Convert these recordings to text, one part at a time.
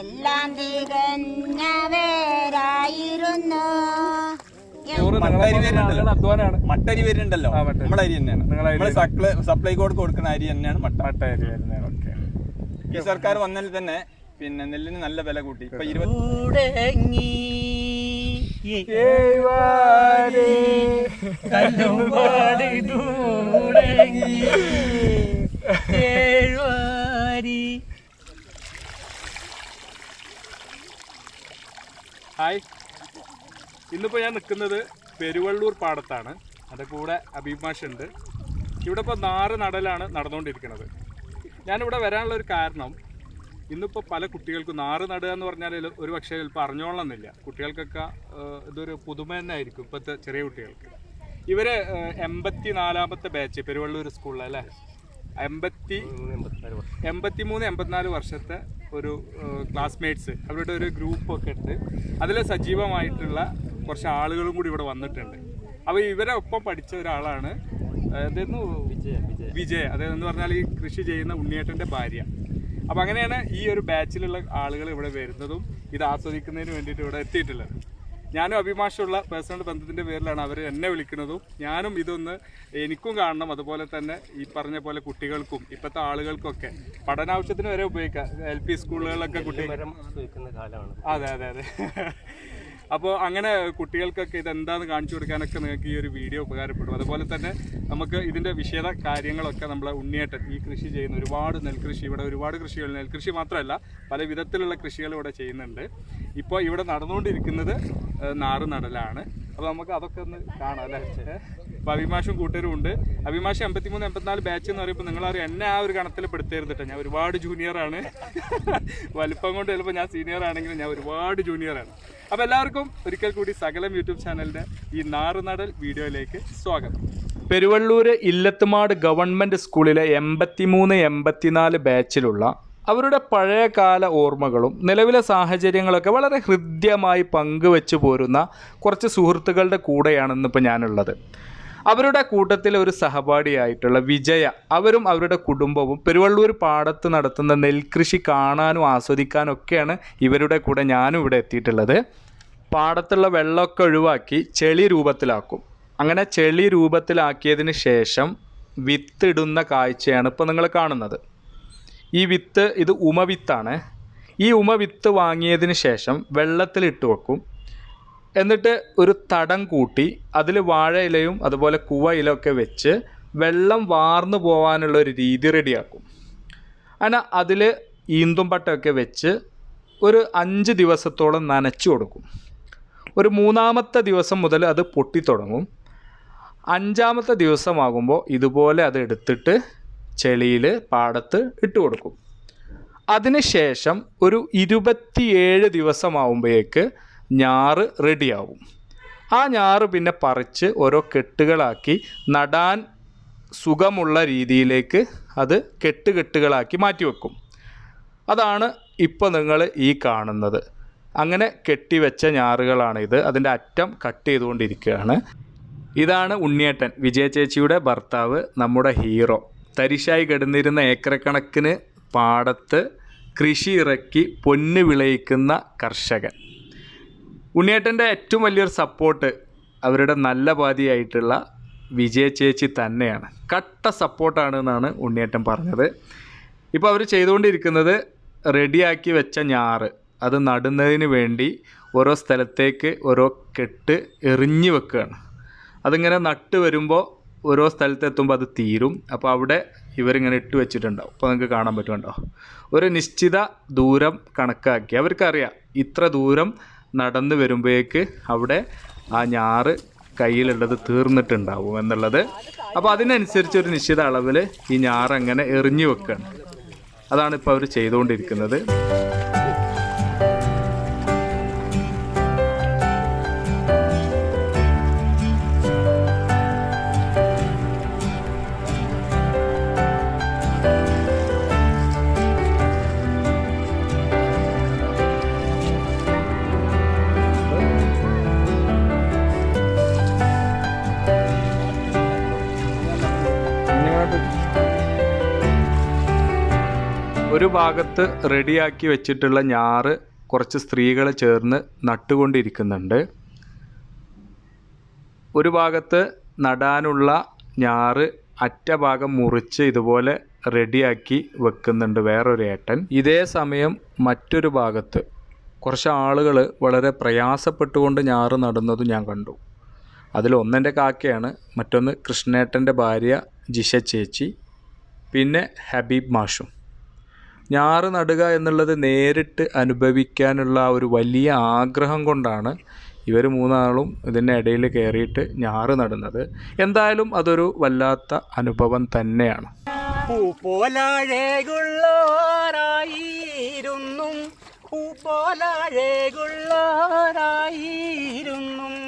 എല്ലാം തികഞ്ഞവരായിരുന്നു മട്ടരി വരുന്നുണ്ടല്ലോ. നമ്മളെ അരി തന്നെയാണ്. നമ്മളെ സപ്ലൈ കോഡ് കൊടുക്കുന്ന അരി തന്നെയാണ് മട്ട. മട്ടരി വരുന്നത് ഓക്കെ. ഈ സർക്കാർ വന്നതിൽ തന്നെ പിന്നെ നെല്ലിന് നല്ല വില കൂട്ടി. ഇപ്പൊ ഇരുപത്തി ഏഴുവാരി. ഹായ്. ഇന്നിപ്പോൾ ഞാൻ നിൽക്കുന്നത് പെരുവള്ളൂർ പാടത്താണ്. അതിന്റെ കൂടെ അഭിമാഷുണ്ട് ഇവിടെ ഇപ്പോൾ നാറ് നടലാണ് നടന്നുകൊണ്ടിരിക്കുന്നത്. ഞാനിവിടെ വരാനുള്ള ഒരു കാരണം ഇന്നിപ്പോൾ പല കുട്ടികൾക്കും നാറ് നടുക എന്ന് പറഞ്ഞാൽ ഒരു പക്ഷേ ചിലപ്പോൾ അറിഞ്ഞോളണമെന്നില്ല കുട്ടികൾക്കൊക്കെ ഇതൊരു പുതുമ തന്നെ ആയിരിക്കും ഇപ്പോഴത്തെ ചെറിയ കുട്ടികൾക്ക്. ഇവർ എൺപത്തി നാലാമത്തെ ബാച്ച് പെരുവള്ളൂർ സ്കൂളിൽ അല്ലേ? എൺപത്തി എൺപത്തി മൂന്ന് എൺപത്തിനാല് വർഷത്തെ ഒരു ക്ലാസ്മേറ്റ്സ് അവരുടെ ഒരു ഗ്രൂപ്പൊക്കെ ഉണ്ട്. അതിൽ സജീവമായിട്ടുള്ള കുറച്ച് ആളുകളും കൂടി ഇവിടെ വന്നിട്ടുണ്ട്. അപ്പോൾ ഇവരെ ഒപ്പം പഠിച്ച ഒരാളാണ് എന്തായിരുന്നു വിജയ അതായത് എന്ന് പറഞ്ഞാൽ ഈ കൃഷി ചെയ്യുന്ന ഉണ്ണിയേട്ടന്റെ ഭാര്യ. അപ്പോൾ അങ്ങനെയാണ് ഈ ഒരു ബാച്ചിലുള്ള ആളുകൾ ഇവിടെ വരുന്നതും ഇത് ആസ്വദിക്കുന്നതിന് വേണ്ടിയിട്ട് ഇവിടെ എത്തിയിട്ടുള്ളത്. ഞാനും അഭിമാഷമുള്ള പേഴ്സണൽ ബന്ധത്തിന്റെ പേരിലാണ് അവർ എന്നെ വിളിക്കുന്നതും. ഞാനും ഇതൊന്ന് എനിക്കും കാണണം. അതുപോലെ തന്നെ ഈ പറഞ്ഞ പോലെ കുട്ടികൾക്കും ഇപ്പോഴത്തെ ആളുകൾക്കൊക്കെ പഠനാവശ്യത്തിന് വരെ ഉപയോഗിക്കാം. എൽ പി സ്കൂളുകളിലൊക്കെ കുട്ടികൾ അതെ അതെ അതെ. അപ്പോൾ അങ്ങനെ കുട്ടികൾക്കൊക്കെ ഇതെന്താന്ന് കാണിച്ചു കൊടുക്കാനൊക്കെ നിങ്ങൾക്ക് ഈ ഒരു വീഡിയോ ഉപകാരപ്പെടും. അതുപോലെ തന്നെ നമുക്ക് ഇതിന്റെ വിശദ കാര്യങ്ങളൊക്കെ നമ്മൾ ഉണ്ണിയേട്ടൻ ഈ കൃഷി ചെയ്യുന്ന ഒരുപാട് നെൽകൃഷി ഇവിടെ ഒരുപാട് കൃഷികൾ നെൽകൃഷി മാത്രമല്ല പല വിധത്തിലുള്ള കൃഷികൾ ഇവിടെ ചെയ്യുന്നുണ്ട്. ഇപ്പോൾ ഇവിടെ നടന്നുകൊണ്ടിരിക്കുന്നത് നാറ് നടലാണ്. അപ്പോൾ നമുക്ക് അതൊക്കെ ഒന്ന് കാണാം അല്ലേ? അപ്പോൾ അഭിമാഷും കൂട്ടരും ഉണ്ട്. അഭിമാഷ് എൺപത്തിമൂന്ന് എൺപത്തിനാല് ബാച്ച് എന്ന് പറയുമ്പോൾ നിങ്ങളറിയാം എന്നെ ആ ഒരു കണത്തിൽ പെടുത്തരുത് കേട്ടോ ഞാൻ ഒരുപാട് ജൂനിയറാണ് വലിപ്പം കൊണ്ട് ചിലപ്പോൾ ഞാൻ സീനിയർ ആണെങ്കിലും ഞാൻ ഒരുപാട് ജൂനിയറാണ് അപ്പോൾ എല്ലാവർക്കും ഒരിക്കൽ കൂടി സകലം യൂട്യൂബ് ചാനലിന്റെ ഈ നാറുനടൽ വീഡിയോയിലേക്ക് സ്വാഗതം. പെരുവള്ളൂർ ഇല്ലത്തുമാട് ഗവൺമെന്റ് സ്കൂളിലെ എൺപത്തിമൂന്ന് എൺപത്തിനാല് ബാച്ചിലുള്ള അവരുടെ പഴയകാല ഓർമ്മകളും നിലവിലെ സാഹചര്യങ്ങളൊക്കെ വളരെ ഹൃദ്യമായി പങ്കുവെച്ച് പോരുന്ന കുറച്ച് സുഹൃത്തുക്കളുടെ കൂടെയാണെന്നിപ്പോൾ ഞാനുള്ളത്. അവരുടെ കൂട്ടത്തിലെ ഒരു സഹപാഠിയായിട്ടുള്ള വിജയ അവരും അവരുടെ കുടുംബവും പെരുവള്ളൂർ പാടത്ത് നടത്തുന്ന നെൽകൃഷി കാണാനും ആസ്വദിക്കാനും ഒക്കെയാണ് ഇവരുടെ കൂടെ ഞാനും ഇവിടെ എത്തിയിട്ടുള്ളത്. പാടത്തുള്ള വെള്ളമൊക്കെ ഒഴിവാക്കി ചെളി രൂപത്തിലാക്കും. അങ്ങനെ ചെളി രൂപത്തിലാക്കിയതിന് ശേഷം വിത്തിടുന്ന കാഴ്ചയാണ് ഇപ്പോൾ നിങ്ങൾ കാണുന്നത്. ഈ വിത്ത് ഇത് ഉമവിത്താണ്. ഈ ഉമവിത്ത് വാങ്ങിയതിന് ശേഷം വെള്ളത്തിലിട്ട് വെക്കും. എന്നിട്ട് ഒരു തടം കൂട്ടി അതിൽ വാഴയിലയും അതുപോലെ കുവ ഒക്കെ വെച്ച് വെള്ളം വാർന്നു പോകാനുള്ള ഒരു രീതി റെഡിയാക്കും. അങ്ങനെ അതിൽ ഈന്തും പട്ടയൊക്കെ വെച്ച് ഒരു അഞ്ച് ദിവസത്തോളം നനച്ചു കൊടുക്കും. ഒരു മൂന്നാമത്തെ ദിവസം മുതൽ അത് പൊട്ടിത്തുടങ്ങും. അഞ്ചാമത്തെ ദിവസമാകുമ്പോൾ ഇതുപോലെ അത് എടുത്തിട്ട് ചെളിയിൽ പാടത്ത് ഇട്ട് കൊടുക്കും. അതിനുശേഷം ഒരു ഇരുപത്തിയേഴ് ദിവസമാവുമ്പോഴേക്ക് ഞാറ് റെഡിയാവും. ആ ഞാറ് പിന്നെ പറിച്ച് ഓരോ കെട്ടുകളാക്കി നടാൻ സുഖമുള്ള രീതിയിലേക്ക് അത് കെട്ടുകെട്ടുകളാക്കി മാറ്റി വെക്കും അതാണ് ഇപ്പോൾ നിങ്ങൾ ഈ കാണുന്നത്. അങ്ങനെ കെട്ടിവെച്ച ഞാറുകളാണിത്. അതിന്റെ അറ്റം കട്ട് ചെയ്തുകൊണ്ടിരിക്കുകയാണ്. ഇതാണ് ഉണ്ണിയേട്ടൻ വിജയ ചേച്ചിയുടെ ഭർത്താവ് നമ്മുടെ ഹീറോ. തരിശായി കിടന്നിരുന്ന ഏക്കറക്കണക്കിന് പാടത്ത് കൃഷി ഇറക്കി പൊന്ന് വിളയിക്കുന്ന കർഷകൻ. ഉണ്ണിയേട്ടന്റെ ഏറ്റവും വലിയൊരു സപ്പോർട്ട് അവരുടെ നല്ല പാതിയായിട്ടുള്ള വിജയ ചേച്ചി തന്നെയാണ്. കട്ട സപ്പോർട്ടാണ് എന്നാണ് ഉണ്ണിയേട്ടൻ പറഞ്ഞത്. ഇപ്പോൾ അവർ ചെയ്തുകൊണ്ടിരിക്കുന്നത് റെഡിയാക്കി വെച്ച ഞാറ്. അത് നടുന്നതിന് വേണ്ടി ഓരോ സ്ഥലത്തേക്ക് ഓരോ കെട്ട് എറിഞ്ഞു വെക്കുകയാണ്. അതിങ്ങനെ നട്ട് വരുമ്പോൾ ഓരോ സ്ഥലത്ത് എത്തുമ്പോൾ അത് തീരും. അപ്പോൾ അവിടെ ഇവരിങ്ങനെ ഇട്ട് വെച്ചിട്ടുണ്ടാവും. അപ്പോൾ നിങ്ങൾക്ക് കാണാൻ പറ്റുമുണ്ടോ ഒരു നിശ്ചിത ദൂരം കണക്കാക്കി. അവർക്കറിയാം ഇത്ര ദൂരം നടന്നു വരുമ്പോഴേക്ക് അവിടെ ആ ഞാറ് കയ്യിലുള്ളത് തീർന്നിട്ടുണ്ടാവും എന്നുള്ളത്. അപ്പോൾ അതിനനുസരിച്ച് ഒരു നിശ്ചിത അളവിൽ ഈ ഞാറ് അങ്ങനെ എറിഞ്ഞു വെക്കുകയാണ് അതാണ് ഇപ്പോൾ അവർ ചെയ്തുകൊണ്ടിരിക്കുന്നത്. ഒരു ഭാഗത്ത് റെഡിയാക്കി വെച്ചിട്ടുള്ള ഞാറ് കുറച്ച് സ്ത്രീകൾ ചേർന്ന് നട്ടുകൊണ്ടിരിക്കുന്നുണ്ട്. ഒരു ഭാഗത്ത് നടാനുള്ള ഞാറ് അറ്റ ഭാഗം മുറിച്ച് ഇതുപോലെ റെഡിയാക്കി വെക്കുന്നുണ്ട് വേറൊരു ഏട്ടൻ. ഇതേ സമയം മറ്റൊരു ഭാഗത്ത് കുറച്ച് ആളുകൾ വളരെ പ്രയാസപ്പെട്ടുകൊണ്ട് ഞാറ് നടുന്നതും ഞാൻ കണ്ടു. അതിൽ ഒന്നെന്റെ കാക്കയാണ് മറ്റൊന്ന് കൃഷ്ണേട്ടന്റെ ഭാര്യ ജിഷ ചേച്ചി പിന്നെ ഹബീബ് മാഷും. ഞാറ് നടുക എന്നുള്ളത് നേരിട്ട് അനുഭവിക്കാനുള്ള ഒരു വലിയ ആഗ്രഹം കൊണ്ടാണ് ഇവർ മൂന്നാളും ഇതിന്റെ ഇടയിൽ കയറിയിട്ട് ഞാറ് നടുന്നത്. എന്തായാലും അതൊരു വല്ലാത്ത അനുഭവം തന്നെയാണ്. പൂപ്പോലഴകുള്ളോരായിരുന്നു പൂപ്പോലഴകുള്ളോരായിരുന്നു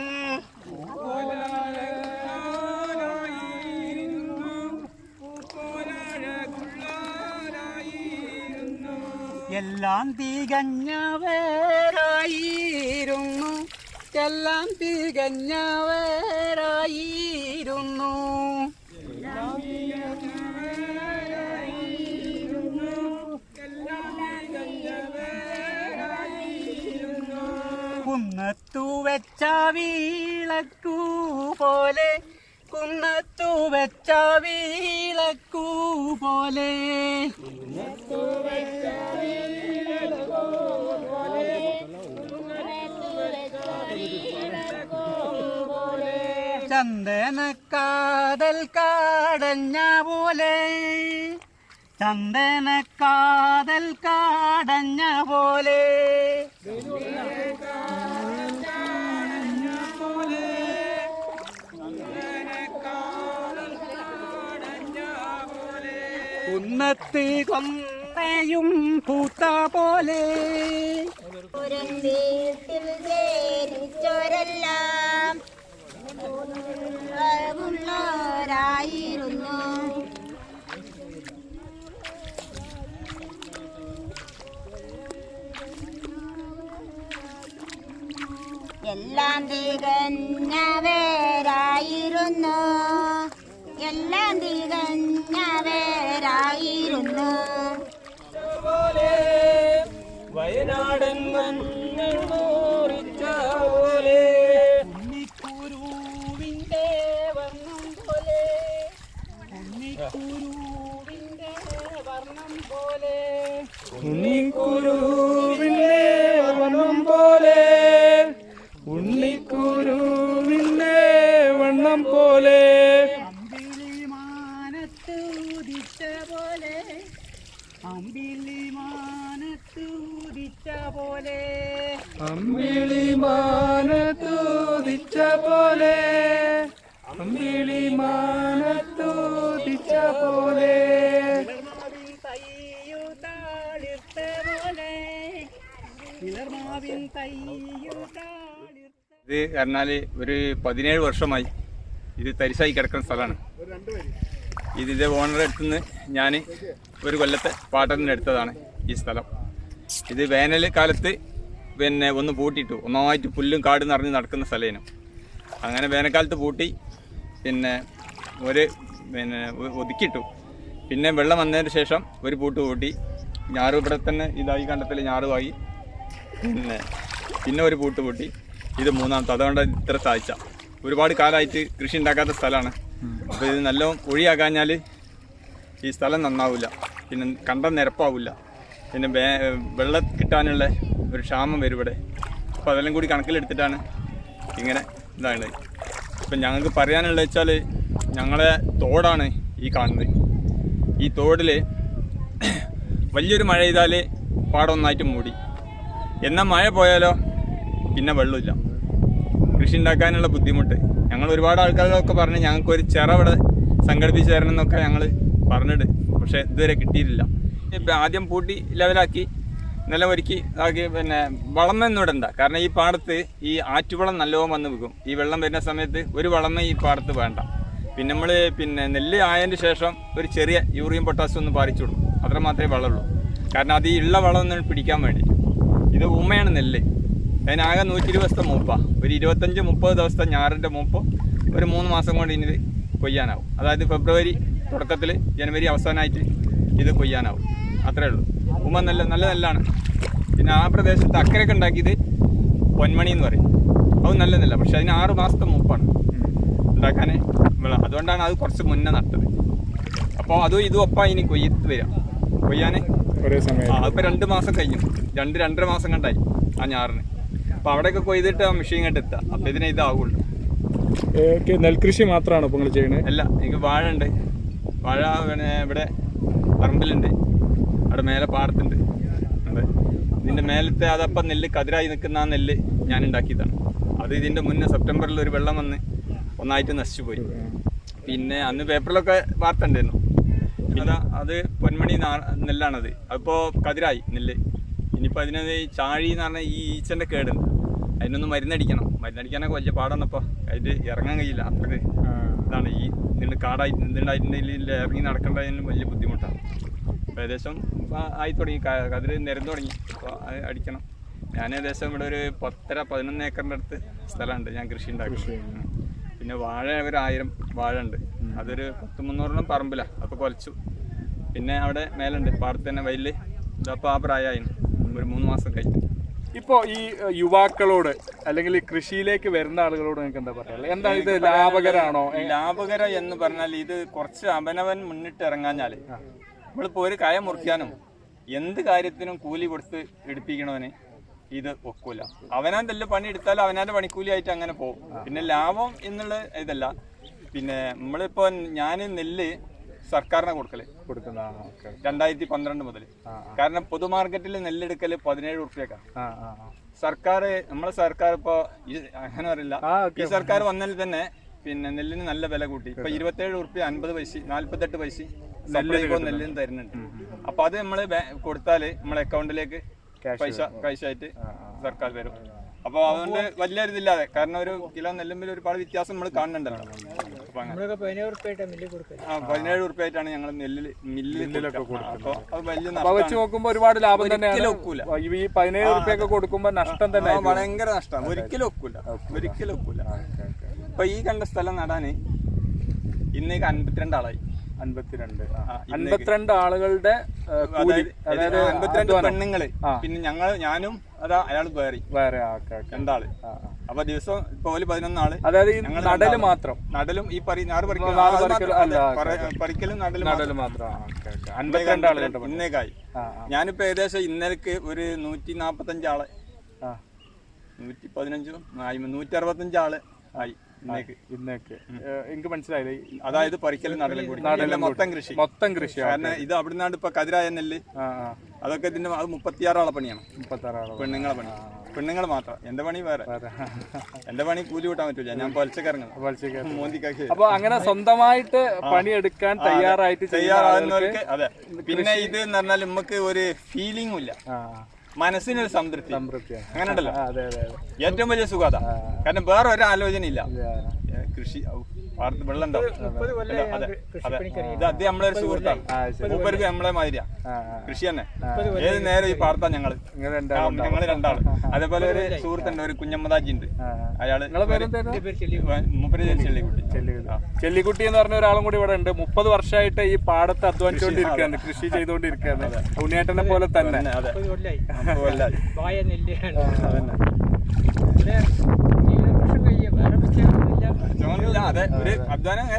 എല്ലാം തികഞ്ഞവരായിരുന്നു. എല്ലാം തികഞ്ഞവരായിരുന്നു. കുന്നത്തു വെച്ച വീളക്കു പോലെ കുന്നത്തു വെച്ച വീളക്കു പോലെ. ചന്ദന കാതൽ കാടഞ്ഞ പോലെ ചന്ദന കാതൽ കാടഞ്ഞ പോലെ. കുന്നത്ത് കൊന്നയും പൂത്ത പോലെ. ജനിച്ചോരെല്ലാം എല്ലാം തികഞ്ഞവരായിരുന്നു. എല്ലാം തികഞ്ഞവരായിരുന്നു വയനാടൻ പോലെ ഉണ്ണിക്കുരുവിന്റെ വർണം പോലെ ഉണ്ണിക്കുരുവിന്റെ വർണം പോലെ ഉണ്ണിക്കുരുവിന്റെ പോലെ. അമ്പിളി മാനത്ത് ഉദിച്ച പോലെ അമ്പിളി മാനത്തൂതിച്ച പോലെ അമ്പിളി തയ്യു താളിർത്ത പോലെ ഇത് പറഞ്ഞാൽ ഒരു പതിനേഴ് വർഷമായി ഇത് തരിശായി കിടക്കുന്ന സ്ഥലമാണ്. ഇതിന്റെ ഓണറെ അടുത്ത് നിന്ന് ഞാൻ ഒരു കൊല്ലത്തെ പാട്ടത്തിന് എടുത്തതാണ് ഈ സ്ഥലം. ഇത് വേനൽ കാലത്ത് പിന്നെ ഒന്ന് പൂട്ടിയിട്ടു. ഒന്നായിട്ട് പുല്ലും കാടും നിറഞ്ഞ് നടക്കുന്ന സ്ഥലമാണ് അങ്ങനെ വേനൽക്കാലത്ത് പൂട്ടി പിന്നെ ഒരു പിന്നെ ഒതുക്കിയിട്ടു. പിന്നെ വെള്ളം വന്നതിന് ശേഷം ഒരു പൂട്ട് പൂട്ടി. ഞാറ് ഇവിടെ തന്നെ ഇതായി കണ്ടത്തിൽ ഞാറുമായി. പിന്നെ പിന്നെ ഒരു പൂട്ട് പൂട്ടി. ഇത് മൂന്നാമത്തെ. അതുകൊണ്ട് ഇത്ര സാധിച്ച ഒരുപാട് കാലമായിട്ട് കൃഷി ഉണ്ടാക്കാത്ത സ്ഥലമാണ് അപ്പോൾ ഇത് നല്ല ഒഴിയാക്കാഞ്ഞാൽ ഈ സ്ഥലം നന്നാവില്ല പിന്നെ കണ്ടം നിരപ്പാവില്ല പിന്നെ വെള്ളം കിട്ടാനുള്ള ഒരു ക്ഷാമം വരും ഇവിടെ. അപ്പോൾ അതെല്ലാം കൂടി കണക്കിലെടുത്തിട്ടാണ് ഇങ്ങനെ ഇതാണ് ഇപ്പം ഞങ്ങൾക്ക് പറയാനുള്ളത് വെച്ചാൽ ഞങ്ങളെ തോടാണ് ഈ കാണുന്നത്. ഈ തോടിൽ വലിയൊരു മഴ ചെയ്താൽ പാടം ഒന്നായിട്ട് മൂടി. എന്നാൽ മഴ പോയാലോ പിന്നെ വെള്ളമില്ല. കൃഷി ഉണ്ടാക്കാനുള്ള ബുദ്ധിമുട്ട്. ഞങ്ങൾ ഒരുപാട് ആൾക്കാരൊക്കെ പറഞ്ഞ് ഞങ്ങൾക്ക് ഒരു ചിറവിടെ സംഘടിപ്പിച്ച് തരണം എന്നൊക്കെ ഞങ്ങൾ പറഞ്ഞിട്ട് പക്ഷേ ഇതുവരെ കിട്ടിയിട്ടില്ല. ഇപ്പം ആദ്യം പൂട്ടി ലെവലാക്കി നിലം ഒരുക്കി ആക്കി പിന്നെ വളമൊന്നും കാരണം ഈ പാടത്ത് ഈ ആറ്റുവളം നല്ലോണം വന്ന് വിൽക്കും. ഈ വെള്ളം വരുന്ന സമയത്ത് ഒരു വളമ ഈ പാടത്ത് വേണ്ട. പിന്നെ നമ്മൾ പിന്നെ നെല്ല് ആയതിന് ശേഷം ഒരു ചെറിയ യൂറിയം പൊട്ടാസ്യം ഒന്ന് പാലിച്ചു കൊടുക്കും. അത്ര മാത്രമേ വളമുള്ളൂ. കാരണം അത് ഈ ഉള്ള വളം ഒന്ന് പിടിക്കാൻ വേണ്ടി ഇത് ഉമ്മയാണ് നെല്ല്. അതിനാകെ നൂറ്റി ഇരുപത് ദിവസത്തെ മൂപ്പ. ഒരു ഇരുപത്തഞ്ച് മുപ്പത് ദിവസത്തെ ഞാറിന്റെ മൂപ്പ് ഒരു മൂന്ന് മാസം കൊണ്ട് ഇനി കൊയ്യാനാവും. അതായത് ഫെബ്രുവരി തുടക്കത്തിൽ ജനുവരി അവസാനമായിട്ട് ഇത് കൊയ്യാനാവും. അത്രേ ഉള്ളൂ. ഉമ്മ നല്ല നല്ല നെല്ലാണ്. പിന്നെ ആ പ്രദേശത്ത് അക്കരയൊക്കെ ഉണ്ടാക്കിയത് പൊന്മണി എന്ന് പറയും. അത് നല്ല നെല്ല പക്ഷെ അതിന് ആറ് മാസത്തെ മൂപ്പാണ് ഉണ്ടാക്കാൻ വിള അതുകൊണ്ടാണ് അത് കുറച്ച് മുന്നേ നട്ടത്. അപ്പോൾ അതും ഇതും ഒപ്പം ഇനി കൊയ്യത്ത് വരാം. കൊയ്യാൻ ഒരേ സമയം. അതിപ്പോൾ രണ്ട് മാസം കഴിഞ്ഞു. രണ്ട് രണ്ടര മാസം കണ്ടായി ആ ഞാറിന്. അപ്പോൾ അവിടെയൊക്കെ കൊയ്തിട്ട് ആ മെഷീൻ കണ്ട് എത്താം. അപ്പൊ ഇതിനെ ഇതാവുള്ളൂ. ഏക്ക് നെൽകൃഷി മാത്രമാണ് ഇപ്പൊ നിങ്ങൾ ചെയ്യണേ? അല്ല എനിക്ക് വാഴ ഉണ്ട് വാഴ പിന്നെ ഇവിടെ പറമ്പിലുണ്ട്. അവിടെ മേലെ പാടത്തുണ്ട്. ഇതിന്റെ മേലത്തെ അതപ്പം നെല്ല് കതിരായി നിൽക്കുന്ന ആ നെല്ല് ഞാൻ ഉണ്ടാക്കിയതാണ്. അത് ഇതിന്റെ മുന്നേ സെപ്റ്റംബറിൽ ഒരു വെള്ളം വന്ന് ഒന്നായിട്ട് നശിച്ചു പോയി. പിന്നെ അന്ന് പേപ്പറിലൊക്കെ വാർത്ത ഉണ്ടായിരുന്നു. അതാ അത് പൊന്മണി നെല്ലാണത്. അതിപ്പോൾ കതിരായി നെല്ല്. ഇനിയിപ്പോൾ അതിനത് ഈ ചാഴി എന്ന് പറഞ്ഞാൽ ഈ ഈച്ചന്റെ കേടുണ്ട്. അതിനൊന്ന് മരുന്നടിക്കണം. മരുന്നടിക്കാനൊക്കെ വലിയ പാടാന്നപ്പോൾ അതിൽ ഇറങ്ങാൻ കഴിയില്ല. അത്ര ഇതാണ് ഈ നിന്ന് കാടായി നിന്നുണ്ടായിട്ടുണ്ടെങ്കിൽ ഇറങ്ങി നടക്കേണ്ടതിന് വലിയ ബുദ്ധിമുട്ടാണ്. അപ്പോൾ ഏകദേശം ആയി തുടങ്ങി. അതിൽ കതിര് നിരന്ന് തുടങ്ങി. അപ്പോൾ അത് അടിക്കണം. ഞാൻ ഏകദേശം ഇവിടെ ഒരു പത്തര പതിനൊന്ന് ഏക്കറിന്റെ അടുത്ത് സ്ഥലമുണ്ട് ഞാൻ കൃഷി ഉണ്ടാക്കി പിന്നെ വാഴ ഒരു ആയിരം വാഴ ഉണ്ട്. അതൊരു പത്ത് മുന്നൂറിനും പറമ്പിലാണ് അപ്പോൾ കുറച്ചു. പിന്നെ അവിടെ മേലുണ്ട്. പാടത്ത് തന്നെ വയലിൽ ഇതപ്പോൾ ആ പ്രായമായിരുന്നു ഒരു മൂന്ന് മാസം കഴിഞ്ഞു. ഇപ്പോ ഈ യുവാക്കളോട് അല്ലെങ്കിൽ കൃഷിയിലേക്ക് വരുന്ന ആളുകളോട് നിങ്ങൾക്ക് എന്താ പറയാ എന്താ ഇത് ലാഭകരാണോ? ലാഭകര എന്ന് പറഞ്ഞാൽ ഇത് കുറച്ച് അവനവൻ മുന്നിട്ട് ഇറങ്ങാഞ്ഞാൽ നമ്മളിപ്പോ ഒരു കയ മുറിക്കാനും എന്ത് കാര്യത്തിനും കൂലി കൊടുത്ത് എടുപ്പിക്കണവന് ഇത് ഒക്കൂല അവനാൻ തന്നെ പണി എടുത്താൽ അവനാന്റെ പണിക്കൂലി ആയിട്ട് അങ്ങനെ പോകും. പിന്നെ ലാഭം എന്നുള്ള ഇതല്ല. പിന്നെ നമ്മളിപ്പോ ഞാൻ നെല്ല് സർക്കാരിനെ കൊടുക്കൽ. കൊടുക്കുന്ന. രണ്ടായിരത്തി പന്ത്രണ്ട് മുതൽ കാരണം പൊതുമാർക്കറ്റിൽ നെല്ലെടുക്കൽ പതിനേഴ് ഉറുപ്പ്യക്കാണ് ആ. സർക്കാർ നമ്മളെ സർക്കാർ ഇപ്പൊ അങ്ങനെ അറിയില്ല ഈ സർക്കാർ വന്നതിൽ തന്നെ പിന്നെ നെല്ലിന് നല്ല വില കൂട്ടി. ഇപ്പൊ ഇരുപത്തേഴ് ഉറുപ്പ്യ അൻപത് പൈസ നാല്പത്തെട്ട് പൈസ നെല്ലിന് തരുന്നുണ്ട്. അപ്പൊ അത് നമ്മൾ ബാ- കൊടുത്താൽ നമ്മളെ അക്കൗണ്ടിലേക്ക് പൈസ പൈസ ആയിട്ട് സർക്കാർ തരും. അപ്പൊ അതുകൊണ്ട് വലിയ ഇതില്ലാതെ കാരണം ഒരു കിലോ നെല്ലുമ്പിൽ ഒരുപാട് വ്യത്യാസം നമ്മൾ കാണുന്നുണ്ടല്ലോ. പതിനേഴ് ഉറുപ്പ്യ ഞങ്ങൾ നെല്ലിൽ മില്ലിലൊക്കെ കൊടുക്കുന്നത്. അത് വലിയ വെച്ച് നോക്കുമ്പോൾ ഒരുപാട് ലാഭം തന്നെയാണ്. ഒക്കൂല. ഈ പതിനേഴ് റുപ്യൊക്കെ കൊടുക്കുമ്പോ നഷ്ടം തന്നെ ഭയങ്കര നഷ്ടമാണ് ഒരിക്കലും ഒക്കൂല. ഒരിക്കലും ഒക്കൂല. ഇപ്പൊ ഈ കണ്ട സ്ഥലം നടാന് ഇന്നേക്ക് അൻപത്തിരണ്ട് ആളായി അൻപത്തിരണ്ട്. അൻപത്തിരണ്ട് ആളുകളുടെ അതായത് അൻപത്തിരണ്ട് പെണ്ണുങ്ങൾ. പിന്നെ ഞങ്ങൾ ഞാനും അതാ അയാൾ വേറെ. വേറെ. രണ്ടാൾ. അപ്പൊ ദിവസം ഇപ്പൊ ഓൽ പതിനൊന്നാൾ. അതായത് നടൽ മാത്രം. നടലും ഈ പറി ഞാറ് പറിക്കലും നടലും നടലും നടൽ മാത്രം. അൻപത്തിരണ്ട് ആൾ പണി. ഇന്നേക്കായി. ഞാനിപ്പോ ഏകദേശം ഇന്നലേക്ക് ഒരു നൂറ്റി നാപ്പത്തഞ്ച് ആൾ. ആ, നൂറ്റി പതിനഞ്ചും നൂറ്റി അറുപത്തഞ്ച് ആൾ ആയി. ഇന്നേക്ക് എനിക്ക് മനസ്സിലായില്ലേ? അതായത് പറിക്കലും നടലും കൂടി. നടലും മൊത്തം കൃഷി മൊത്തം കൃഷി കാരണം ഇത് നിന്നാണ് ഇപ്പൊ കതിരായ നെല്ല് അതൊക്കെ ഇതിന്റെ അത് മുപ്പത്തിയാറാളെ പണിയാണ്. മുപ്പത്തിയാറാളെ പെണ്ണുങ്ങളെ പണി. പെണ്ണുങ്ങൾ മാത്രം. എന്റെ പണി വേറെ. എന്റെ പണി കൂലി കൂട്ടാൻ പറ്റൂല. ഞാൻ പൊലച്ചക്കിറങ്ങണം വലിച്ചേക്ക്. മോന്തിക്കാക്കി. അപ്പൊ അങ്ങനെ സ്വന്തമായിട്ട് പണിയെടുക്കാൻ തയ്യാറായിട്ട് തയ്യാറാകുന്നവർക്ക് അതെ. പിന്നെ ഇത് എന്ന് പറഞ്ഞാൽ നമുക്ക് ഒരു ഫീലിംഗും ഇല്ല. മനസ്സിനൊരു സംതൃപ്തി. സംതൃപ്തിയാണ്. അങ്ങനെ ഉണ്ടല്ലോ അതെ അതെ അതെ. ഏറ്റവും വലിയ സുഖാത കാരണം വേറെ ഒരു ആലോചന ഇല്ല. കൃഷി പാടത്ത് വെള്ളം അതെ അതെ ഇത് അദ്ദേഹം നമ്മളെ ഒരു സുഹൃത്താണ് മൂപ്പർക്ക് നമ്മളെ മാതിരിയാ. കൃഷി തന്നെ. ഏത് നേരം ഈ പാർത്താ ഞങ്ങൾ. ഞങ്ങൾ രണ്ടാൾ. അതേപോലെ ഒരു സുഹൃത്തുണ്ട് ഒരു കുഞ്ഞമ്മദാജി ഉണ്ട്. അയാൾ? മൂപ്പര് ചെള്ളിക്കുട്ടി ചെല്ലിക്കുട്ടി. എന്ന് പറഞ്ഞ ഒരാളും കൂടി ഇവിടെ ഉണ്ട്. മുപ്പത് വർഷമായിട്ട് ഈ പാടത്ത് അധ്വാനിച്ചുകൊണ്ടിരിക്കുകയാണ്. കൃഷി ചെയ്തുകൊണ്ടിരിക്കുകയാണ്. ഉണ്ണിയേട്ടനെ പോലെ തന്നെ തന്നെ, അതെ.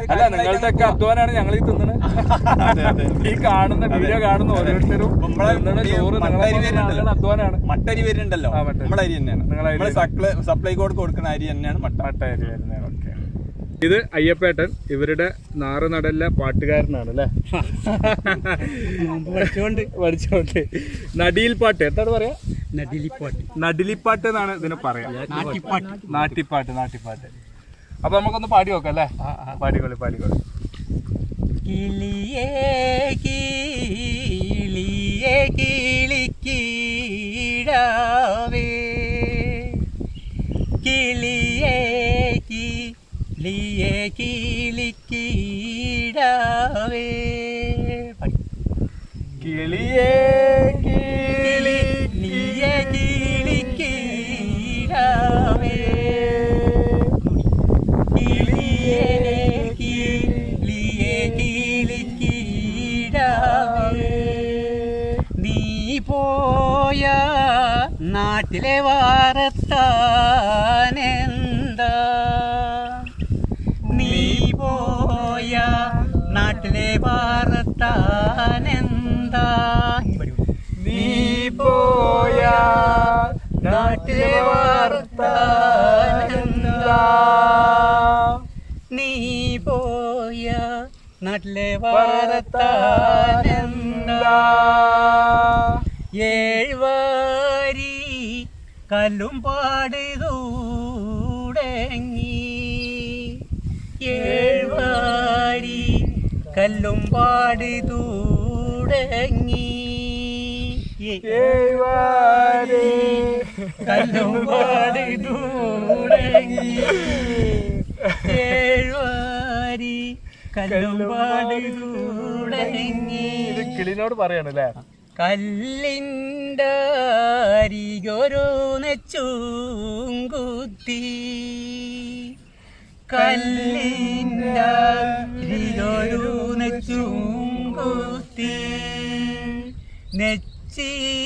അല്ല നിങ്ങളുടെ ഒക്കെ അധ്വാനാണ് ഞങ്ങൾ ഈ തിന്നണത് അതെ, അതെ. ഈ കാണുന്ന വീഡിയോ കാണുന്ന ഓരോരുത്തരും ചോറ് അധ്വാനാണ്. മട്ടരി വരുന്നുണ്ടല്ലോ. നമ്മളെ അരി തന്നെയാണ്. നിങ്ങളെ സപ്ലൈ കോഡ് കൊടുക്കുന്ന അരി തന്നെയാണ് മട്ട. അരി വരുന്നത്. ഓക്കെ. ഇത് അയ്യപ്പേട്ടൻ ഇവരുടെ നാറ് നടല്ല പാട്ടുകാരനാണ് അല്ലേ? പഠിച്ചോണ്ട് പഠിച്ചോണ്ട്. നടിയിൽ പാട്ട്. എന്താണ് പറയാ? നടിലിപ്പാട്ട്. എന്നാണ് ഇതിന് പറയാ. നാട്ടിപ്പാട്ട്. നാട്ടിപ്പാട്ട് അപ്പൊ നമുക്കൊന്ന് പാടി നോക്കാം അല്ലേ? പാടിക്കോളി പാടിക്കോളി. കിളിയേ കിളിയേ കിളിക്കീടാവേ കിളിയേ കിളിയേ കിളിക്കീടാവേ. കിളിയേ കിളി കിളിക്കീരാവേ. കിളിയനെ കിളിയെ കിളിക്കീരാവേ. നീ പോയ നാട്ടിലെ വാ നാട്ടിലെ വാരത്താരി ഏഴ്വാരി കല്ലും പാടുതൂടങ്ങി ഏഴ്വാരി കല്ലും പാടുതൂടങ്ങി ഏഴ്വാരി കല്ലും പാടുതൂടങ്ങി ഏഴ്വാരി ഇത് കിളിനോട് പറയണല്ലേ കല്ലിന്റെ അരികൊരു നെച്ചും കുത്തി കല്ലിന്റെ അരികൊരു നെച്ചും കുത്തി നെച്ചിക്കോർ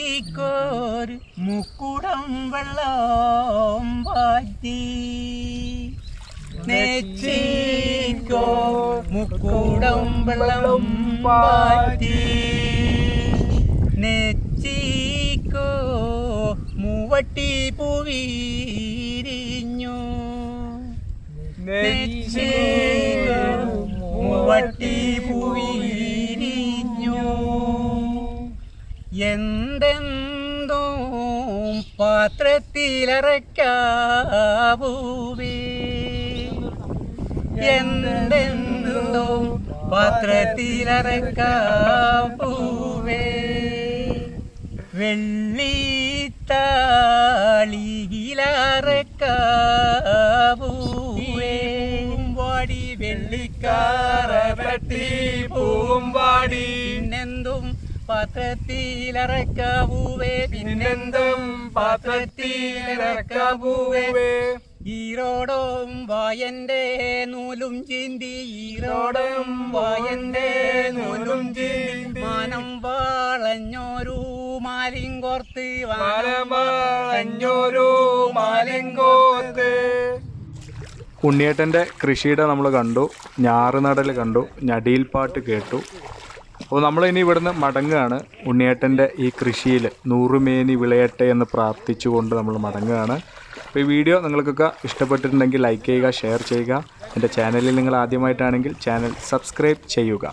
മുക്കുടം വെള്ളം പാറ്റി നെച്ചിക്കോ മുക്കൂടം വെള്ളം പാറ്റി. നെച്ചിക്കോ മൂവട്ടി പൂവിരിഞ്ഞു. നെച്ചിക്കോ മൂവട്ടി പൂവിരിഞ്ഞു. എന്തെന്തോ പാത്രത്തിലറക്കാവൂവേ എന്തെന്തോ പാത്രത്തിലറക്കാവൂവേ വെള്ളിത്താളിയിലറക്കാവൂവേ പൂമ്പാടി വെള്ളിക്കാറ വെട്ടി പൂമ്പാടി പിന്നെന്തും പാത്രത്തിലറക്കാവൂവേ പിന്നെന്തും പാത്രത്തിലിറക്കാവൂവേ ഈറോടും വായന്റെ നൂലും ചീന്തി ഈറോടും വായന്റെ നൂലും ചീന്തി. മാനം വാളഞ്ഞോരു മാലിങ്കോർത്ത് വാലമാളഞ്ഞോരു മാലിങ്കോർത്ത് ഉണ്ണിയേട്ടന്റെ കൃഷിയുടെ നമ്മൾ കണ്ടു ഞാറുനടൽ കണ്ടു ഞടിയിൽ പാട്ട് കേട്ടു. അപ്പോൾ നമ്മളിനി ഇവിടുന്ന് മടങ്ങുകയാണ്. ഉണ്ണിയേട്ടന്റെ ഈ കൃഷിയിൽ നൂറുമേനി വിളയട്ടെ എന്ന് പ്രാർത്ഥിച്ചുകൊണ്ട് നമ്മൾ മടങ്ങുകയാണ്. അപ്പോൾ ഈ വീഡിയോ നിങ്ങൾക്കൊക്കെ ഇഷ്ടപ്പെട്ടിട്ടുണ്ടെങ്കിൽ ലൈക്ക് ചെയ്യുക ഷെയർ ചെയ്യുക. എന്റെ ചാനലിൽ നിങ്ങൾ ആദ്യമായിട്ടാണെങ്കിൽ ചാനൽ സബ്സ്ക്രൈബ് ചെയ്യുക.